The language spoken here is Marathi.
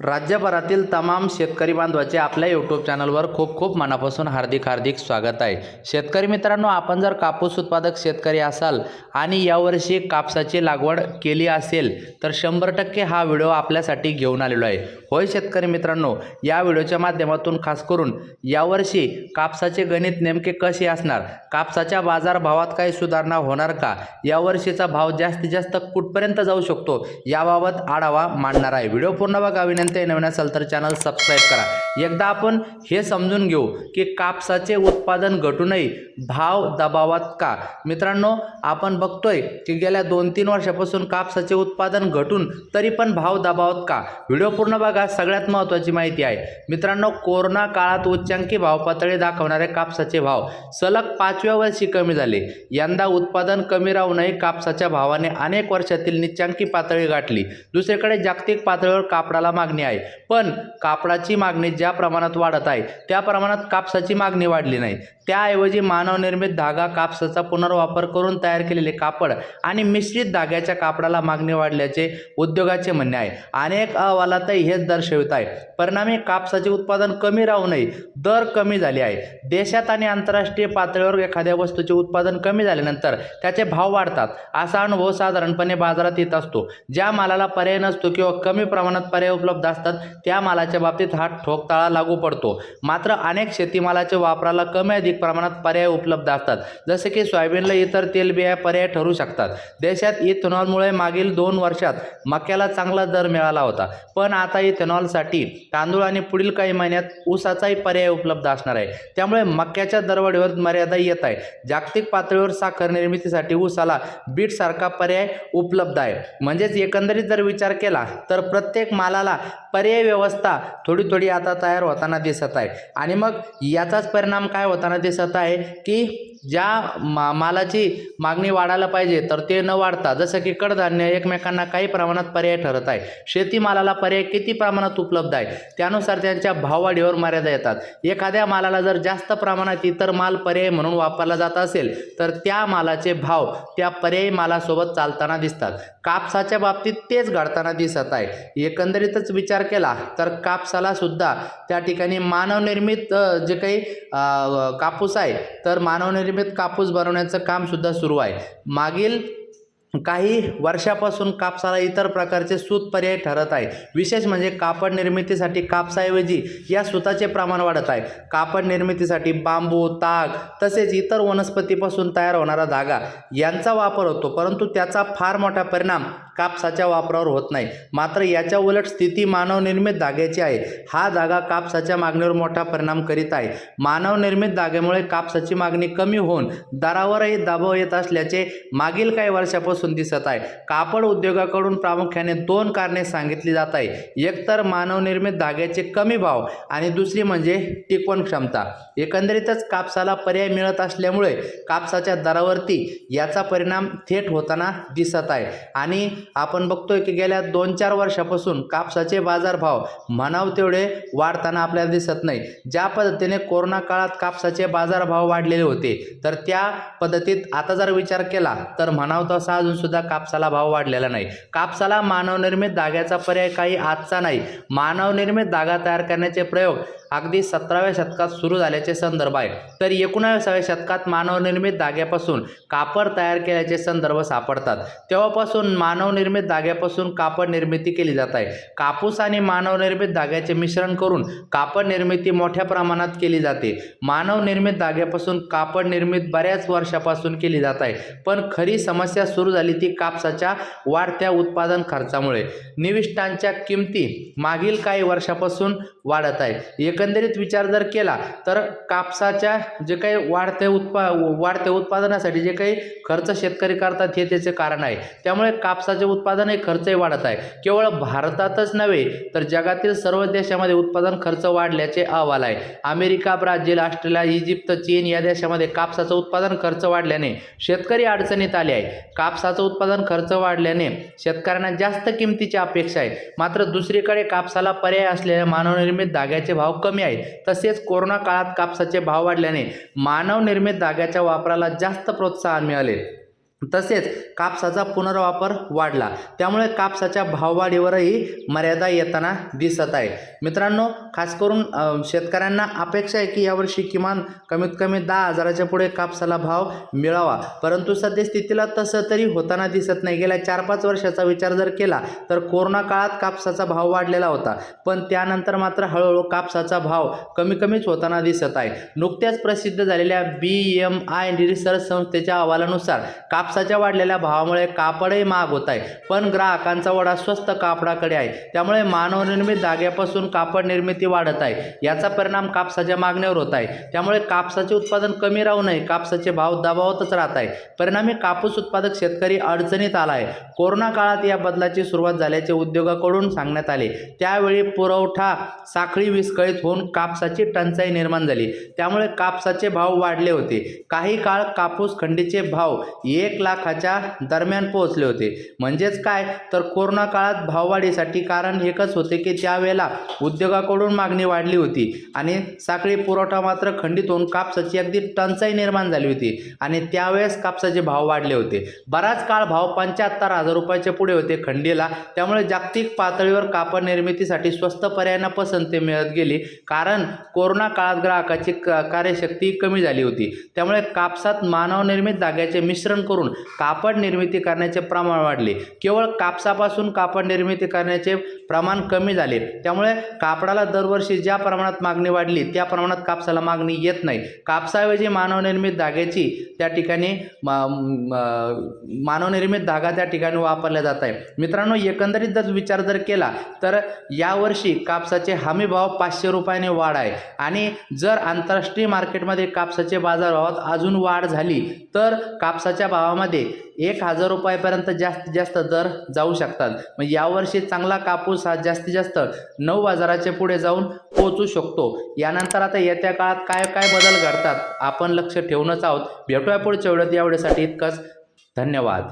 राज्यभरातील तमाम शेतकरी बांधवाचे आपल्या यूट्यूब चॅनलवर खूप खूप मनापासून हार्दिक हार्दिक स्वागत आहे. शेतकरी मित्रांनो आपण जर कापूस उत्पादक शेतकरी असाल आणि यावर्षी कापसाची लागवड केली असेल तर शंभर टक्के हा व्हिडिओ आपल्यासाठी घेऊन आलेलो आहे. होय शेतकरी मित्रांनो या व्हिडिओच्या माध्यमातून खास करून यावर्षी कापसाचे गणित नेमके कसे असणार कापसाच्या बाजारभावात काही सुधारणा होणार का यावर्षीचा भाव जास्तीत जास्त कुठपर्यंत जाऊ शकतो याबाबत आढावा मांडणार आहे. व्हिडिओ पूर्ण बघावी आतापर्यंत नवीन असेल तर चॅनल सबस्क्राईब करा. एकदा आपण हे समजून घेऊ की कापसाचे उत्पादन घटूनही भाव दबावात का? मित्रांनो आपण बघतोय की गेल्या दोन तीन वर्षापासून कापसाचे उत्पादन घटून तरी पण भाव दबावात का? व्हिडिओ पूर्ण बघा सगळ्यात महत्त्वाची माहिती आहे. मित्रांनो कोरोना काळात उच्चांकी भाव पातळी दाखवणारे कापसाचे भाव सलग पाचव्या वर्षी कमी झाले. यंदा उत्पादन कमी राहूनही कापसाच्या भावाने अनेक वर्षातील निच्चांकी पातळी गाठली. दुसरीकडे जागतिक पातळीवर कापडाला मागणी आहे. पण कापडाची मागणी ज्या प्रमाणात वाढत आहे त्या प्रमाणात कापसाची मागणी वाढली नाही. त्याऐवजी मानवनिर्मित धागा कापसाचा पुनर्वापर करून तयार केलेले कापड आणि मिश्रित धाग्याच्या कापडाला मागणी वाढल्याचे उद्योगाचे म्हणणे आहे. अनेक अहवालातही हेच दर्शवित आहे. परिणामी कापसाचे उत्पादन कमी राहूनही दर कमी झाले आहे. देशात आणि आंतरराष्ट्रीय पातळीवर एखाद्या वस्तूचे उत्पादन कमी झाल्यानंतर त्याचे भाव वाढतात असा अनुभव साधारणपणे बाजारात येत असतो. ज्या मालाला पर्याय नसतो किंवा कमी प्रमाणात पर्याय उपलब्ध असतात. त्या मालाच्या बाबतीत हा ठोकताळा लागू पडतो. मात्र अनेक शेतीमालाच्या वापराला कमी अधिक प्रमाणात पर्याय उपलब्ध असतात. जसे की सोयाबीनला इतर तेलबिया पर्याय ठरू शकतात. देशात इथेनॉलमुळे मागील दोन वर्षात मक्याला चांगला दर मिळाला होता. पण आता इथेनॉलसाठी तांदूळ आणि पुढील काही महिन्यात ऊसाचाही पर्याय उपलब्ध असणार आहे. त्यामुळे मक्याच्या दरवाढीवर मर्यादा येत आहे. जागतिक पातळीवर साखर निर्मितीसाठी ऊसाला बीटसारखा पर्याय उपलब्ध आहे. म्हणजेच एकंदरीत जर विचार केला तर प्रत्येक मालाला पर्याय व्यवस्था थोडी थोडी आता तयार होताना दिसत आहे. आणि मग याचाच परिणाम काय होताना दिसत आहे की ज्या मा मालाची मागणी वाढायला पाहिजे तर ते न वाढता जसं की कडधान्य एकमेकांना काही प्रमाणात पर्याय ठरत आहे. शेतीमालाला पर्याय किती प्रमाणात उपलब्ध आहे? त्यानुसार त्यांच्या भाववाढीवर मर्यादा येतात. एखाद्या मालाला जर जास्त प्रमाणात इतर माल पर्याय म्हणून वापरला जात असेल तर त्या मालाचे भाव त्या पर्यायी मालासोबत चालताना दिसतात. कापसाच्या बाबतीत तेच घडताना दिसत आहे. एकंदरीतच विचार केला तर कापसाला सुद्धा त्या ठिकाणी मानवनिर्मित जे काही कापूस आहे तर मानवनिर्मित कापूस बनवण्याचं काम सुद्धा सुरू आहे. मागील काही वर्षापासून कापसाला इतर प्रकारचे सूत पर्याय ठरत आहे. विशेष म्हणजे कापड निर्मितीसाठी कापसाऐवजी या सुताचे प्रमाण वाढत आहे. कापड निर्मितीसाठी बांबू ताग तसेच इतर वनस्पतीपासून तयार होणारा धागा यांचा वापर होतो परंतु त्याचा फार मोठा परिणाम कापसाच्या वापरावर होत नाही. मात्र याच्या उलट स्थिती मानवनिर्मित धाग्याची आहे. हा धागा कापसाच्या मागणीवर मोठा परिणाम करीत आहे. मानवनिर्मित धाग्यामुळे कापसाची मागणी कमी होऊन दरावरही दबाव येत असल्याचे मागील काही वर्षापासून दिसत आहे. कापड उद्योगाकडून प्रामुख्याने दोन कारणे सांगितली जात आहे. एकतर मानवनिर्मित धाग्याचे कमी भाव आणि दुसरी म्हणजे टिकवण क्षमता. एकंदरीतच कापसाला पर्याय मिळत असल्यामुळे कापसाच्या दरावरती याचा परिणाम थेट होताना दिसत आहे. आणि आपण बघतोय की गेल्या दोन चार वर्षापासून कापसाचे बाजारभाव म्हणाव तेवढे वाढताना आपल्याला दिसत नाही. ज्या पद्धतीने कोरोना काळात कापसाचे बाजारभाव वाढलेले होते तर त्या पद्धतीत आता जर विचार केला तर म्हणाव तसा अजून सुद्धा कापसाला भाव वाढलेला नाही. कापसाला मानवनिर्मित धाग्याचा पर्याय काही आजचा नाही. मानवनिर्मित धागा तयार करण्याचे प्रयोग अगदी सतराव्या शतकात सुरू झाल्याचे संदर्भ आहे तर एकोणाविसाव्या शतकात मानवनिर्मित धाग्यापासून कापड तयार केल्याचे संदर्भ सापडतात. तेव्हापासून मानवनिर्मित धाग्यापासून कापड निर्मिती केली जात आहे. कापूस आणि मानवनिर्मित धाग्याचे मिश्रण करून कापड निर्मिती मोठ्या प्रमाणात केली जाते. मानवनिर्मित धाग्यापासून कापड निर्मित बऱ्याच वर्षापासून केली जात आहे. पण खरी समस्या सुरू झाली ती कापसाच्या वाढत्या उत्पादन खर्चामुळे. निविष्ठांच्या किमती मागील काही वर्षापासून वाढत आहे एक एकंदरीत विचार जर केला तर कापसाच्या जे काही वाढते उत्पा वाढत्या उत्पादनासाठी जे काही खर्च शेतकरी करतात हे त्याचे कारण आहे. त्यामुळे कापसाचे उत्पादन हे खर्चही वाढत आहे. केवळ भारतातच नव्हे तर जगातील सर्व देशामध्ये उत्पादन खर्च वाढल्याचे अहवाल आहे. अमेरिका ब्राझील ऑस्ट्रेलिया इजिप्त चीन या देशामध्ये कापसाचं उत्पादन खर्च वाढल्याने शेतकरी अडचणीत आले आहे कापसाचं उत्पादन खर्च वाढल्याने शेतकऱ्यांना जास्त किमतीची अपेक्षा आहे. मात्र दुसरीकडे कापसाला पर्याय असलेल्या मानवनिर्मित धाग्याचे भाव कमी कमी आहेत. तसेच कोरोना काळात कापसाचे भाव वाढल्याने मानवनिर्मित धाग्याच्या वापराला जास्त प्रोत्साहन मिळाले. तसेच कापसाचा पुनर्वापर वाढला. त्यामुळे कापसाच्या भाववाढीवरही मर्यादा येताना दिसत आहे. मित्रांनो खास करून शेतकऱ्यांना अपेक्षा आहे की यावर्षी किमान कमीत कमी दहा हजाराच्या पुढे कापसाला भाव मिळावा. परंतु सद्यस्थितीला तसं तरी होताना दिसत नाही. गेल्या चार पाच वर्षाचा विचार जर केला तर कोरोना काळात कापसाचा भाव वाढलेला होता. पण त्यानंतर मात्र हळूहळू कापसाचा भाव कमी कमीच होताना दिसत आहे. नुकत्याच प्रसिद्ध झालेल्या बी एम आय रिसर्च संस्थेच्या अहवालानुसार काप कापसाच्या वाढलेल्या भावामुळे कापडही महाग होत आहे. पण ग्राहकांचा वडा स्वस्त कापडाकडे आहे. त्यामुळे मानवनिर्मित धाग्यापासून कापड निर्मिती वाढत आहे. याचा परिणाम कापसाच्या मागणीवर होत आहे. त्यामुळे कापसाचे उत्पादन कमी राहू नये कापसाचे भाव दबावतच राहत आहे. परिणामी कापूस उत्पादक शेतकरी अडचणीत आला आहे. कोरोना काळात या बदलाची सुरुवात झाल्याचे उद्योगाकडून सांगण्यात आले. त्यावेळी पुरवठा साखळी विस्कळीत होऊन कापसाची टंचाई निर्माण झाली. त्यामुळे कापसाचे भाव वाढले होते. काही काळ कापूस खंडीचे भाव एक लाखाच्या दरम्यान पोहोचले होते. म्हणजेच काय? तर कोरोना काळात भाववाढीसाठी कारण एकच होते की त्यावेळेला उद्योगाकडून मागणी वाढली होती आणि साखळी पुरवठा मात्र खंडित होऊन कापसाची अगदी टंचाई निर्माण झाली होती आणि त्यावेळेस कापसाचे भाव वाढले होते. बराच काळ भाव पंच्याहत्तर हजार रुपयाच्या पुढे होते खंडीला. त्यामुळे जागतिक पातळीवर कापड निर्मितीसाठी स्वस्त पर्यायांना पसंती मिळत गेली. कारण कोरोना काळात ग्राहकाची क कार्यशक्ती कमी झाली होती. त्यामुळे कापसात मानवनिर्मित धाग्याचे मिश्रण करून कापड निर्मिती करण्याचे प्रमाण वाढले. केवळ कापसापासून कापड निर्मिती करण्याचे प्रमाण कमी झाले. त्यामुळे कापडाला दरवर्षी ज्या प्रमाणात मागणी वाढली त्या प्रमाणात कापसाला मागणी येत नाही. कापसाऐवजी मानवनिर्मित धाग्याची त्या ठिकाणी मानवनिर्मित धागा त्या ठिकाणी वापरल्या जात आहे मित्रांनो एकंदरीत जर विचार जर केला तर यावर्षी कापसाचे हमी भाव पाचशे रुपयाने वाढ आहे. आणि जर आंतरराष्ट्रीय मार्केटमध्ये कापसाचे बाजारभावात अजून वाढ झाली तर कापसाच्या भावा भावामध्ये एक हजार रुपयापर्यंत जास्तीत जास्त दर जाऊ शकतात. म्हणजे मग यावर्षी चांगला कापूस हा जास्तीत जास्त नऊ हजाराच्या पुढे जाऊन पोचू शकतो. यानंतर आता येत्या काळात काय काय बदल घडतात आपण लक्ष ठेवूनच आहोत. भेटूया पुढच्या वेळेत यावेळेसाठी इतकंच. धन्यवाद.